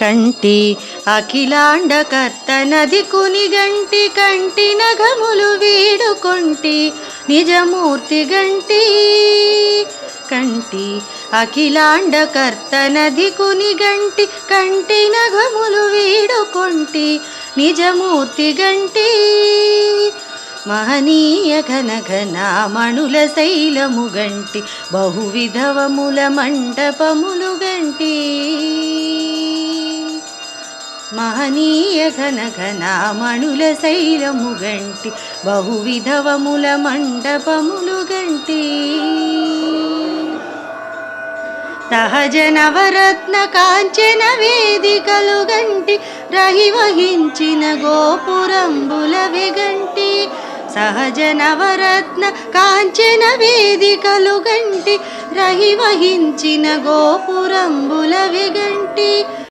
కంటి అఖిలాండకర్తనది కునిగంటి కంటి నగములు వీడుకొంటి నిజమూర్తి గంటి. కంటి అఖిలాండకర్తనది కునిగంటి కంటి నగములు వీడుకొంటి నిజమూర్తి గంటి. మహనీయ ఘన మణుల శైలము గంటి బహువిధవముల మండపములు గంటి. మహనీయ ఘనఘనామణుల శైలము గంటి బహువిధవముల మండపములు గంటి సహజ నవరత్న కాంచన వేదికలు గంటి రహి వహించిన గోపురంబుల విగంటి సహజ నవరత్న కాంచన వేదికలు గంటి రహి వహించిన గోపురంబుల విగంటి